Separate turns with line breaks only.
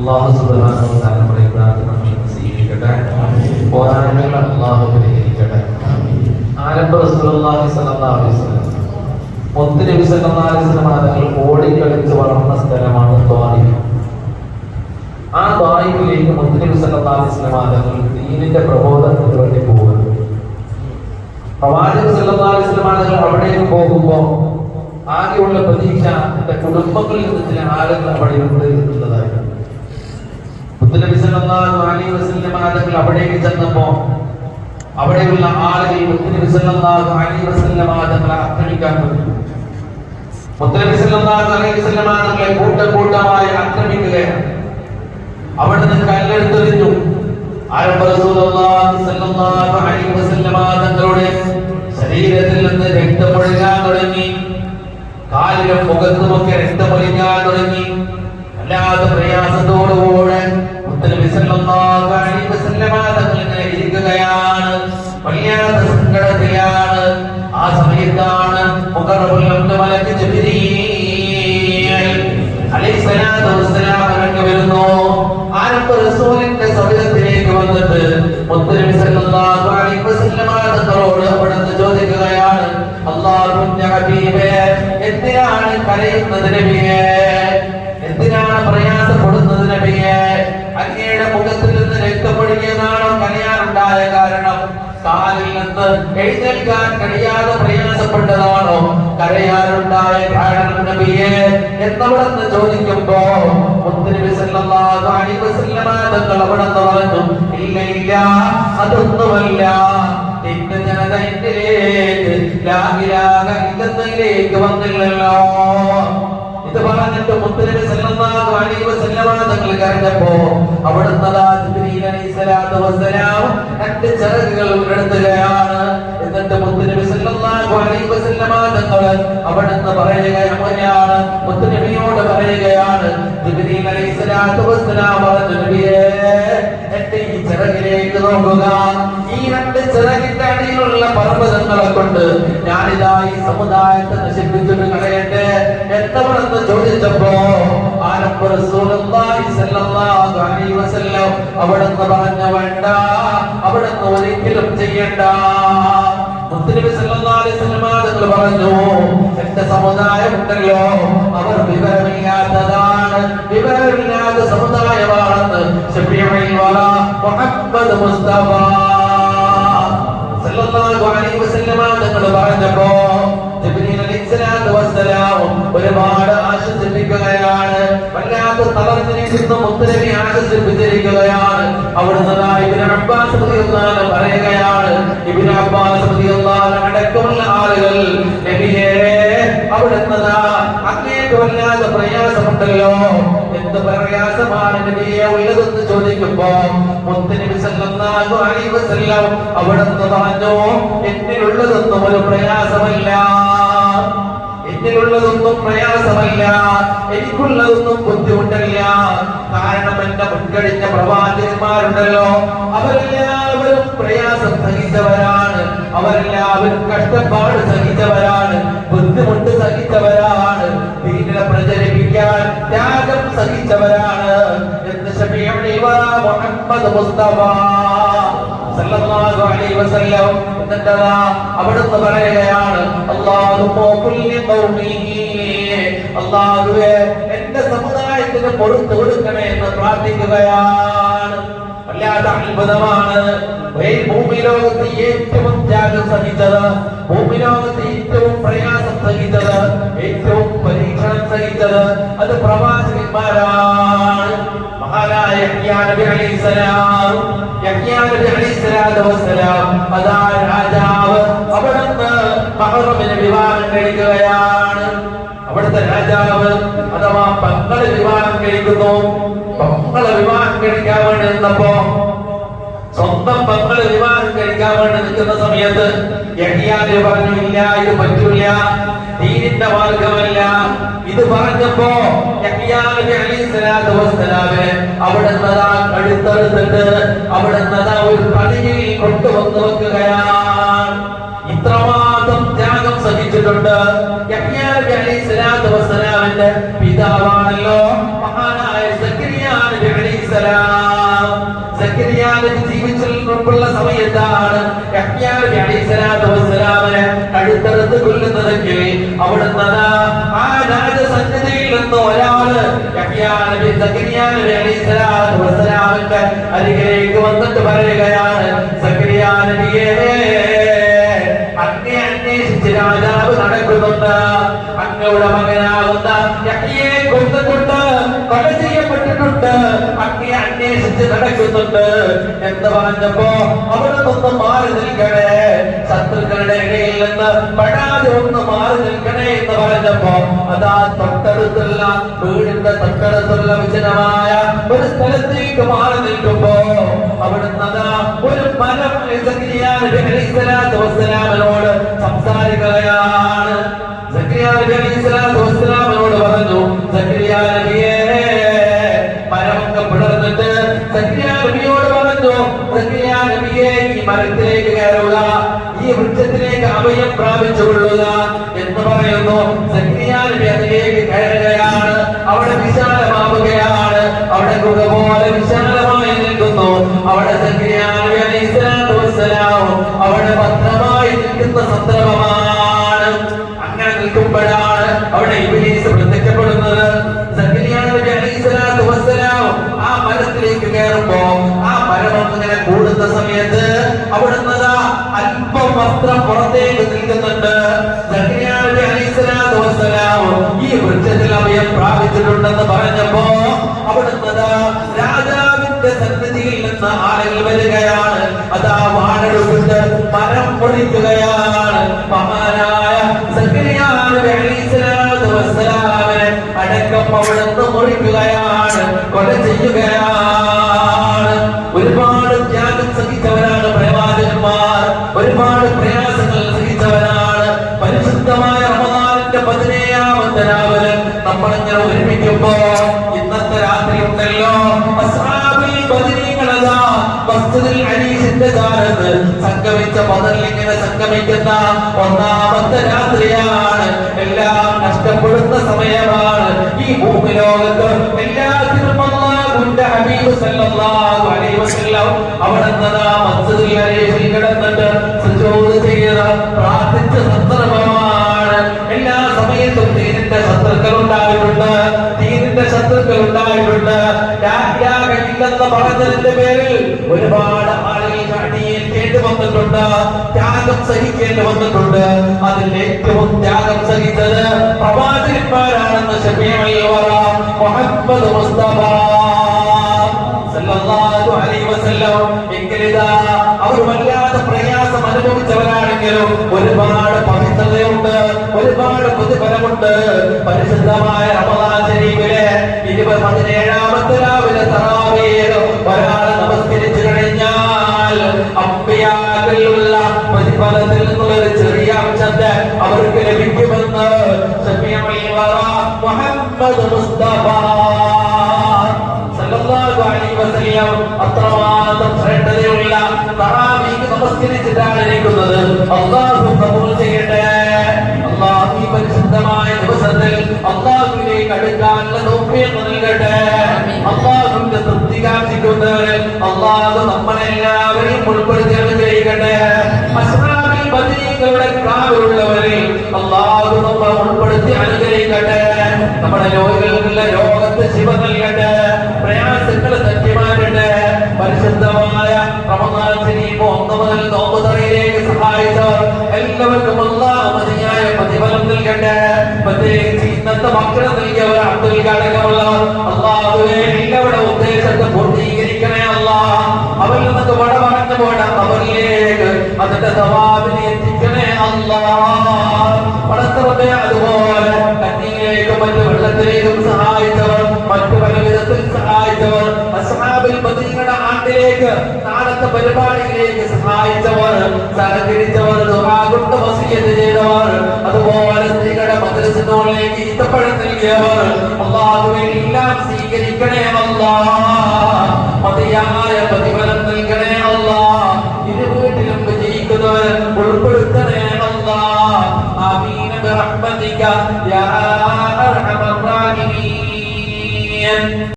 അള്ളാഹു സ്വല്ലല്ലാഹു അലൈഹി വസല്ലം. നബി അലൈഹി ഓടിക്കളിച്ച് വളർന്ന സ്ഥലമാണ് ത്വായിഫ് ആ ത്വായിഫിലേക്ക് മുത്ത് നബി അലൈഹി ദീനിന്റെ പ്രബോധനത്തിന് വേണ്ടി പോകുന്നു. പ്രവാചക സല്ലല്ലാഹു അലൈഹി അവിടേക്ക് പോകുമ്പോൾ ആകെയുള്ള പ്രതീക്ഷ എന്റെ കുടുംബങ്ങളിൽ നിന്ന് ചില ആളുകൾ അവിടെ ഉണ്ട് എന്നുള്ളതായിരുന്നു മുത്തനബി സല്ലല്ലാഹു അലൈഹി വസല്ലം അവിടേക്ക് ചെന്നപ്പോൾ അവിടെയുള്ള ആളുകൾ അലൈഹി വസല്ലമ ആക്രമിക്കാൻ തങ്ങളുടെ ശരീരത്തിൽ നിന്ന് രക്തമൊഴുകാൻ തുടങ്ങി. കാലിലും മുഖത്തുമൊക്കെ രക്തമൊഴിക്കാൻ തുടങ്ങി. അല്ലാതെ പ്രയാസത്തോടുകൂടി സല്ലല്ലാഹു അലൈഹി വസല്ലമ ഇരിക്കുകയാണ്. സങ്കടത്തിലാണ്. ആ സമയത്താണ് അലൈഹി വരുന്നു. റസൂലിന്റെ സവിധത്തിലേക്ക് വന്നിട്ട് അലൈഹി വസല്ലമ ചോദിക്കുകയാണ് അല്ലാഹുവിന്റെ എന്തിനാണ് കരയുന്നത് നബിയേ? കാലിൽ നിന്ന് എഴുന്നേൽക്കാൻ കഴിയാതെ പ്രയാസപ്പെട്ടതാണോ? കരയാറുണ്ടായ കാരണം നബിയെ എന്നവിടെന്ന് ചോദിക്കുമ്പോ തങ്ങൾ പറഞ്ഞു ഇല്ല ഇല്ല അതൊന്നുമല്ല. എന്റെ ജനത എന്നിലേക്ക് ലാ ഇലാഹ വന്നില്ലല്ലോ. ഇത് പറഞ്ഞിട്ട് മുത്തനബി സല്ലല്ലാഹു അലൈഹി വസല്ലമ തങ്ങൾ കരഞ്ഞപ്പോ അവിടുന്ന് ജിബ്രീൽ അലൈഹിസ്സലാത്തു വസ്സലാം രണ്ട് ചിറകുകൾ ഉയർത്തുകയാണ് എന്നിട്ട് മുത്തനബി സല്ലല്ലാഹു അലൈഹി വസല്ലമ തങ്ങൾ അവിടുന്ന് പറയുകയാണ് മുത്തനബിയോട് പറയുകയാണ് ജിബ്രീൽ അലൈഹിസ്സലാത്തു വസ്സലാം പറഞ്ഞു നബിയേ എന്റെ ഈ ചിറകിലേക്ക് നോക്കുക. ഈ രണ്ട് ചിറകിന്റെ അടിയിലുള്ള പർവതങ്ങളെ കൊണ്ട് ഞാനിതാ ഈ സമുദായത്തെ നശിപ്പിച്ചിട്ട് കളയട്ടെ. എത്തവണെന്ന് ചോദിച്ചപ്പോ അവിടുന്ന് പറഞ്ഞ വേണ്ട അവിടുന്ന് ഒരിക്കലും ചെയ്യണ്ട. പറഞ്ഞു എന്റെ സമുദായം ഉണ്ടല്ലോ അവർ വിവരമില്ലാത്തതാണ് വിവരമില്ലാത്ത സമുദായമാണെന്ന് മുഹമ്മദ് മുസ്തഫ. വസ്സലാം ഒരുപാട് ആശ്വസിപ്പിക്കുകയാണ് വല്ലാത്ത തളർന്നിരിക്കുന്ന മുത്തരവി ആശ്വസിപ്പിച്ചിരിക്കുകയാണ് അവിടുന്ന് ദാ ഇബ്നു അബ്ബാസ് പറയുകയാണ് ഇബ്നു അബ്ബാസ് അടക്കമുള്ള ആളുകൾ നബിയേ പ്രയാസമുണ്ടല്ലോ. എന്ത് പ്രയാസമാണ് ചോദിക്കുമ്പോ മുത്തനബി എന്നിലുള്ളതൊന്നും ഒരു പ്രയാസമല്ല. എന്നിലുള്ളതൊന്നും പ്രയാസമല്ല. എനിക്കുള്ളതൊന്നും ബുദ്ധിമുട്ടില്ല. കാരണം എന്റെ മുൻകഴിഞ്ഞ പ്രവാചകന്മാരുണ്ടല്ലോ. അവരെല്ലാവരും പ്രയാസം സഹിച്ചവരാണ്. അവരെല്ലാവരും കഷ്ടപ്പാട് സഹിച്ചവരാണ്. ബുദ്ധിമുട്ട് സഹിച്ചവരാണ്. ദീനിനെ പ്രചരിപ്പിക്കാൻ ത്യാഗം സഹിച്ചവരാണ്. എന്ന് മുഹമ്മദ് മുസ്തഫ. അവിടുന്ന് പറയുകയാണ് അല്ലാഹുവേ എന്റെ സമുദായത്തിന് പൊറത്തു കൊടുക്കണേ എന്ന് പ്രാർത്ഥിക്കുകയാണ്. വല്ലാത്ത അത്ഭുതമാണ്. ഭൂമി ലോകത്ത് ഏറ്റവും ത്യാഗം സഹിച്ചത് ഭൂമി ലോകത്ത് ഏറ്റവും പ്രയാസം സഹിച്ചത് ഏറ്റവും പരീക്ഷണം സഹിച്ചത് അത് പ്രവാചകന്മാരാണ്. അതാ രാജാവ് അവിടുന്ന് മഹറമിനെ വിവാഹം കഴിക്കുകയാണ്. അവിടുത്തെ രാജാവ് അഥവാ പങ്ങളെ വിവാഹം കഴിക്കുന്നു. പങ്ങളെ വിവാഹം കഴിക്കാൻ വേണ്ടി സ്വന്തം മക്കളെ വിവാഹം കഴിക്കാൻ വേണ്ടി നിൽക്കുന്ന സമയത്ത് പറഞ്ഞു ഇല്ല ഇത് പറ്റൂല. ദീനിന്റെ ഇത് പറഞ്ഞപ്പോ യഹിയാദ് ദിവസലാവെ അവിടെ നദാ കഴുത്തറുത്തിട്ട് അവിടെ നദാ ഒരു പണിയിൽ കൊണ്ടുവന്ന് വെക്കുകയാണ്. ഇത്രമാത്രം ത്യാഗം സഹിച്ചിട്ടുണ്ട്. അലൈഹിസ്സലാമിന്റെ പിതാവാണല്ലോ മഹാനായ ജീവിച്ചിട്ടുള്ള സമയത്താണ് അലൈഹിസ്സലാമിനെ കഴുത്തറുത്ത് കൊല്ലുന്നതെങ്കിൽ അവിടെ നദാ ആ നിന്ന് ഒരാൾ അലിഖലേക്ക് വന്നിട്ട് പറയുകയാണ് നടക്കുന്നുണ്ട് എന്ന് പറഞ്ഞപ്പോ അവിടെ നിന്ന് മാറി നിൽക്കണേ. ശത്രുക്കളുടെ ഇടയിൽ നിന്ന് പെടാതെ ഒന്ന് മാറി നിൽക്കണേ എന്ന് പറഞ്ഞപ്പോ അതാ തൊട്ടടുത്തുള്ള വീടിന്റെ തൊട്ടടുത്തുള്ള വിജനമായ ഒരു സ്ഥലത്തേക്ക് മാറി നിൽക്കുമ്പോ അവിടുന്ന് അതാ ഒരു മനം സംസാരിക്കുകയാണ്. മരത്തിലേക്ക് കയറുക ഈ വൃക്ഷത്തിലേക്ക് അഭയം പ്രാപിച്ചുകൊള്ളുക എന്ന് പറയുന്നു. അതിലേക്ക് കയറുകയാണ് അവിടെ വിശാലമാവുകയാണ് അവിടെ ഗുഹ പോലെ വിശാലമായി നിൽക്കുന്നു. അവിടെ അവിടെ ഭദ്രമായി നിൽക്കുന്ന സന്ദർഭമാണ്. അങ്ങനെ നിൽക്കുമ്പോഴാണ് അവിടെ ഇബിലീസ് പ്രത്യക്ഷപ്പെടുന്നത്. ആ മരത്തിലേക്ക് കയറുമ്പോ ആ മരം അങ്ങനെ കൂടുന്ന സമയത്ത് അവിടുന്ന് അല്പം വസ്ത്രം പുറത്തേക്ക് നിൽക്കുന്നുണ്ട്. ഈ വൃക്ഷത്തിൽ അഭയം പ്രാപിച്ചിട്ടുണ്ടെന്ന് പറഞ്ഞപ്പോ അവിടുന്ന് രാജാവിന്റെ സന്നിധിയിൽ നിന്ന് ആളുകൾ വരികയാണ്. അതാ വാഴെടുത്തിട്ട് മരം പൊടിക്കുകയാണ്. മഹാനായ സക്കരിയ നമ്മളിങ്ങനെ ഒരുമിക്കുമ്പോ ഇന്നത്തെ രാത്രി ഉണ്ടല്ലോ. മസ്ജിദിൽ സംഗമിച്ച ഇങ്ങനെ സംഗമിക്കുന്ന ഒന്നാമത്തെ രാത്രിയാണ്. എല്ലാം നഷ്ടപ്പെടുന്ന സമയമാണ്. ഈ ഭൂമി ലോകത്ത് എല്ലാത്തിനും ഹബീബ് സല്ലല്ലാഹു അലൈഹി ഒരുപാട് ആളുകൾ കേട്ട് വന്നിട്ടുണ്ട് ത്യാഗം സഹിക്കേണ്ടി വന്നിട്ടുണ്ട്. അതിൽ ഏറ്റവും ത്യാഗം സഹിച്ചത് പ്രവാചകന്മാരാണെന്ന് മുഹമ്മദ് മുസ്തഫ അവർ വല്ലാതെ പ്രയാസം അനുഭവിച്ചവരാണെങ്കിലും ഒരുപാട് പവിത്രതയുണ്ട് ഒരുപാട് പ്രതിഫലമുണ്ട്. പരിശുദ്ധമായ റമദാൻ ശരീഫിലെ ഇരുപത് പതിനേഴാമത്തെ രാവിലെ തറാവീഹ് പ്രതിഫലത്തിൽ നിന്നുള്ള ഒരു ചെറിയ അംശത്തെ അവർക്ക് ലഭിക്കുമെന്ന് മുഹമ്മദ് മുസ്തഫ. അത്രമാത്രം ശ്രേഷ്ഠതയുള്ള തറാവീഹ് നമസ്കരിച്ചിട്ടാണ് ഇരിക്കുന്നത് അല്ലാഹു കബൂൽ ചെയ്യട്ടെ. അല്ലാഹു ഈ പരിശുദ്ധമായ ദിവസത്തിൽ അല്ലാഹുവിലേക്ക് അടുക്കാനുള്ള തൗഫീഖ് നൽകട്ടെ. അല്ലാഹുവിന്റെ തൃപ്തി കാണിക്കുന്നവരെ അല്ലാഹു നമ്മളെല്ലാവരെയും ഉൾപ്പെടുത്തി ബദരീങ്ങളുടെ കാവിലുള്ളവരിൽ അള്ളാഹു നമ്മളെ ഉൾപ്പെടുത്തി അനുഗ്രഹിക്കട്ടെ. നമ്മുടെ രോഗികൾക്കുള്ള രോഗത്തെ ശിവ നൽകട്ടെ. പ്രയാസങ്ങൾ തട്ടി മാറ്റട്ടെ പരിശുദ്ധമായ റമദാൻ ശരീഫ് ഒന്ന് മുതൽ നോമ്പുതറയിലേക്ക് സഹായിച്ചവർ എല്ലാവർക്കും അല്ലാഹു മതിയായ പ്രതിഫലം നൽകട്ടെ. പ്രത്യേകിച്ച് ഇന്നത്തെ ഭക്ഷണം നൽകിയവർ അബ്ദുൽ അടക്കമുള്ളവർ അള്ളാഹുവെ എല്ലാവരുടെ ഉദ്ദേശത്തെ പൂർത്തീകരിക്കണേ അള്ളാഹ്. അവരിൽ നിന്നൊക്കെ വട പറഞ്ഞു പോട അവരിലേക്ക് അതിന്റെ സവാബിനെ പടത്തറപ്പെ അതുപോലെ കന്നിയിലേക്കും മറ്റു വെള്ളത്തിലേക്കും സഹായിച്ചവർ മറ്റു പല വിധത്തിൽ സഹായിച്ചവർ അസ്ഹാബിൽ ബദീങ്ങളുടെ ആണ്ടിലേക്ക് നാളത്തെ പരിപാടിയിലേക്ക് സഹായിച്ചവർ സഹകരിച്ചവർ ദുഹാകൊണ്ട് വസീയത്ത് ചെയ്തവർ അതുപോലെ സ്ത്രീകളുടെ മദ്രസകളിലേക്ക് ഇഷ്ടപ്പെടം നൽകിയവർ അള്ളാഹുവിനെല്ലാം സ്വീകരിക്കണേ അല്ലാ മതിയായ പ്രതിഫലം നൽകണേ